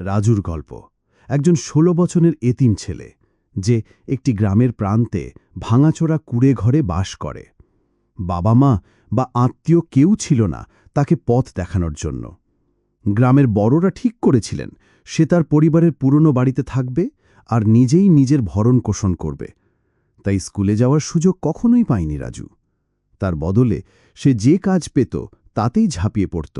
রাজুর গল্প। একজন ষোলো বছরের এতিম ছেলে, যে একটি গ্রামের প্রান্তে ভাঙাচোরা কুড়ে ঘরে বাস করে। বাবা মা বা আত্মীয় কেউ ছিল না তাকে পথ দেখানোর জন্য। গ্রামের বড়রা ঠিক করেছিলেন, সে তার পরিবারের পুরনো বাড়িতে থাকবে আর নিজেই নিজের ভরণ পোষণ করবে। তাই স্কুলে যাওয়ার সুযোগ কখনোই পায়নি রাজু। তার বদলে সে যে কাজ পেত তাতেই ঝাঁপিয়ে পড়ত।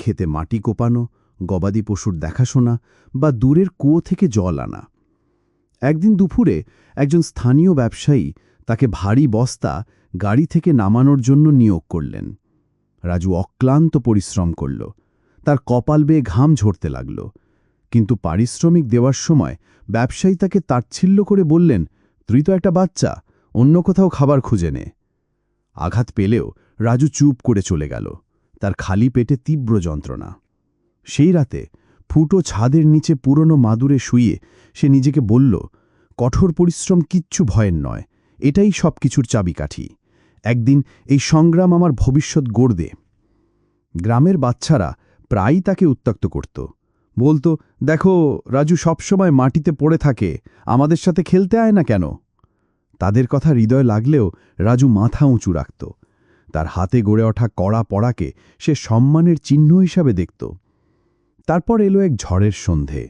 খেতে মাটি কোপানো গবাদি পশুর দেখাশোনা বা দূরের কুয়ো থেকে জল আনা। একদিন দুপুরে একজন স্থানীয় ব্যবসায়ী তাকে ভারী বস্তা গাড়ি থেকে নামানোর জন্য নিয়োগ করলেন। রাজু অক্লান্ত পরিশ্রম করল। তার কপাল বেয়ে ঘাম ঝরতে লাগল। কিন্তু পারিশ্রমিক দেওয়ার সময় ব্যবসায়ী তাকে তাচ্ছিল্য করে বললেন তুই তো একটা বাচ্চা, অন্য কোথাও খাবার খুঁজে নে। আঘাত পেলেও রাজু চুপ করে চলে গেল। তার খালি পেটে তীব্র যন্ত্রণা। সেই রাতে ফুটো ছাদের নিচে পুরনো মাদুরে শুয়ে সে নিজেকে বলল, কঠোর পরিশ্রম কিচ্ছু ভয়ের নয়, এটাই সব কিছুর চাবিকাঠি। একদিন এই সংগ্রাম আমার ভবিষ্যৎ গড়বে। গ্রামের বাচ্চারা প্রায়ই তাকে উত্তক্ত করত। বলতো, দেখো, রাজু সবসময় মাটিতে পড়ে থাকে, আমাদের সাথে খেলতে আয় না কেন? তাদের কথা হৃদয় লাগলেও রাজু মাথা উঁচু রাখত। তার হাতে গড়ে ওঠা কড়া পড়াকে সে সম্মানের চিহ্ন হিসাবে দেখত। তারপর এলো এক ঝড়ের সন্ধে।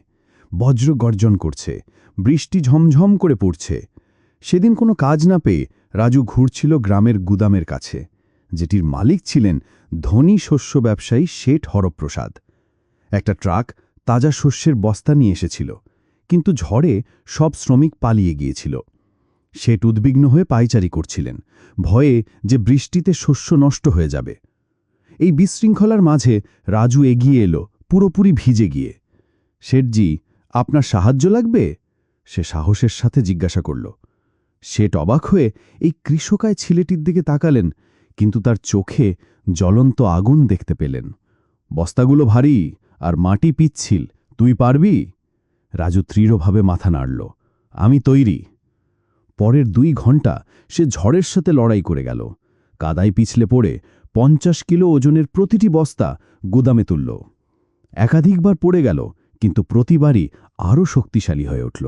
বজ্র গর্জন করছে, বৃষ্টি ঝমঝম করে পড়ছে। সেদিন কোনো কাজ না পেয়ে রাজু ঘুরছিল গ্রামের গুদামের কাছে। যেটির মালিক ছিলেন ধনী শস্য ব্যবসায়ী শেঠ হরপ্রসাদ। একটা ট্রাক তাজা শস্যের বস্তা নিয়ে এসেছিল, কিন্তু ঝড়ে সব শ্রমিক পালিয়ে গিয়েছিল। শেঠ উদ্বিগ্ন হয়ে পাইচারি করছিলেন, ভয়ে যে বৃষ্টিতে শস্য নষ্ট হয়ে যাবে। এই বিশৃঙ্খলার মাঝে রাজু এগিয়ে এলো পুরোপুরি ভিজে গিয়ে। শেঠজি, আপনার সাহায্য লাগবে? সে সাহসের সাথে জিজ্ঞাসা করল। শেঠ অবাক হয়ে এই কৃষকায় ছেলেটির দিকে তাকালেন, কিন্তু তার চোখে জ্বলন্ত আগুন দেখতে পেলেন। বস্তাগুলো ভারী আর মাটি পিচ্ছিল, তুই পারবি? রাজু দৃঢ়ভাবে মাথা নাড়ল। আমি তৈরি। পরের দুই ঘণ্টা সে ঝড়ের সাথে লড়াই করে গেল। কাদায় পিছলে পড়ে পঞ্চাশ কিলো ওজনের প্রতিটি বস্তা গুদামে তুলল। একাধিকবার পড়ে গেল, কিন্তু প্রতিবারই আরও শক্তিশালী হয়ে উঠল।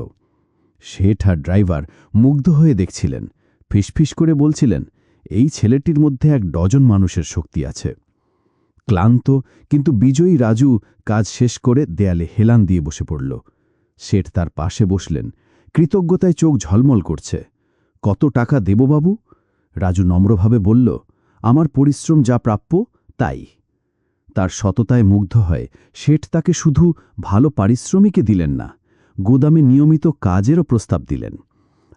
শেঠ আর ড্রাইভার মুগ্ধ হয়ে দেখছিলেন, ফিসফিস করে বলছিলেন, এই ছেলেটির মধ্যে এক ডজন মানুষের শক্তি আছে। ক্লান্ত কিন্তু বিজয়ী রাজু কাজ শেষ করে দেয়ালে হেলান দিয়ে বসে পড়ল। শেঠ তার পাশে বসলেন, কৃতজ্ঞতায় চোখ ঝলমল করছে। কত টাকা দেব বাবু? রাজু নম্রভাবে বলল, আমার পরিশ্রম যা প্রাপ্য, তাই। তার সততায় মুগ্ধ হয়, শেঠ তাকে শুধু ভালো পারিশ্রমিকে দিলেন না, গোদামে নিয়মিত কাজেরও প্রস্তাব দিলেন।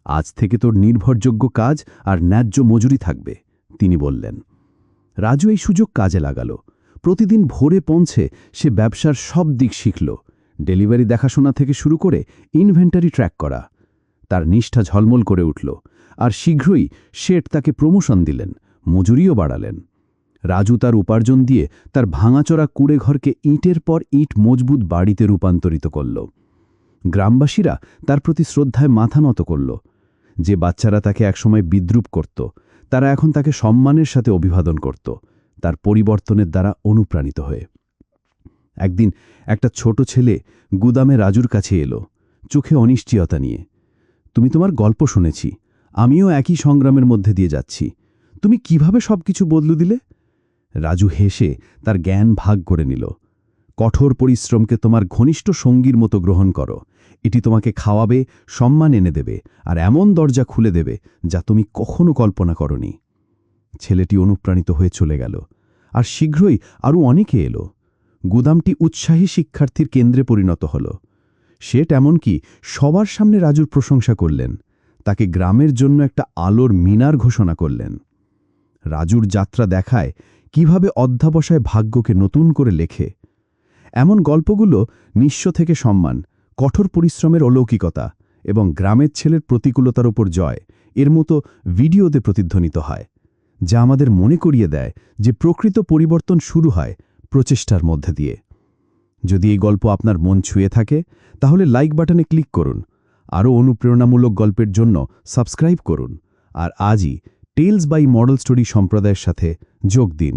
আজ থেকে তোর নির্ভরযোগ্য কাজ আর ন্যায্য মজুরি থাকবে তিনি বললেন। রাজু এই সুযোগ কাজে লাগাল। প্রতিদিন ভোরে পৌঁছে সে ব্যবসার সব দিক শিখল, ডেলিভারি দেখাশোনা থেকে শুরু করে ইনভেন্টারি ট্র্যাক করা। তার নিষ্ঠা ঝলমল করে উঠল, আর শীঘ্রই শেঠ তাকে প্রমোশন দিলেন, মজুরিও বাড়ালেন। রাজু তার উপার্জন দিয়ে তার ভাঙাচোরা কুড়ে ঘরকে ইঁটের পর ইঁট মজবুত বাড়িতে রূপান্তরিত করল। গ্রামবাসীরা তার প্রতি শ্রদ্ধায় মাথা নত করল। যে বাচ্চারা তাকে একসময় বিদ্রুপ করত, তারা এখন তাকে সম্মানের সাথে অভিবাদন করত, তার পরিবর্তনের দ্বারা অনুপ্রাণিত হয়ে। একদিন একটা ছোট ছেলে গুদামে রাজুর কাছে এলো, চোখে অনিশ্চয়তা নিয়ে। তুমি তোমার গল্প শুনেছি, আমিও একই সংগ্রামের মধ্যে দিয়ে যাচ্ছি। তুমি কীভাবে সবকিছু বদলু দিলে? রাজু হেসে তার জ্ঞান ভাগ করে নিল। কঠোর পরিশ্রমকে তোমার ঘনিষ্ঠ সঙ্গীর মতো গ্রহণ করো। এটি তোমাকে খাওয়াবে, সম্মান এনে দেবে, আর এমন দরজা খুলে দেবে যা তুমি কখনো কল্পনা করনি। ছেলেটি অনুপ্রাণিত হয়ে চলে গেল, আর শীঘ্রই আরও অনেকে এলো। গুদামটি উৎসাহী শিক্ষার্থীর কেন্দ্রে পরিণত হল। সেট এমনকি সবার সামনে রাজুর প্রশংসা করলেন, তাকে গ্রামের জন্য একটা আলোর মিনার ঘোষণা করলেন। রাজুর যাত্রা দেখায় কীভাবে অধ্যাবসায় ভাগ্যকে নতুন করে লেখে? এমন গল্পগুলো নিঃস্ব থেকে সম্মান, কঠোর পরিশ্রমের অলৌকিকতা এবং গ্রামের ছেলের প্রতিকূলতার ওপর জয় এর মতো ভিডিওতে প্রতিধ্বনিত হয়, যা আমাদের মনে করিয়ে দেয় যে প্রকৃত পরিবর্তন শুরু হয় প্রচেষ্টার মধ্যে দিয়ে। যদি এই গল্প আপনার মন ছুঁয়ে থাকে, তাহলে লাইক বাটনে ক্লিক করুন, আরও অনুপ্রেরণামূলক গল্পের জন্য সাবস্ক্রাইব করুন, আর আজই টেলস বাই মডেল স্টোরি সম্প্রদায়ের সাথে যোগ দিন।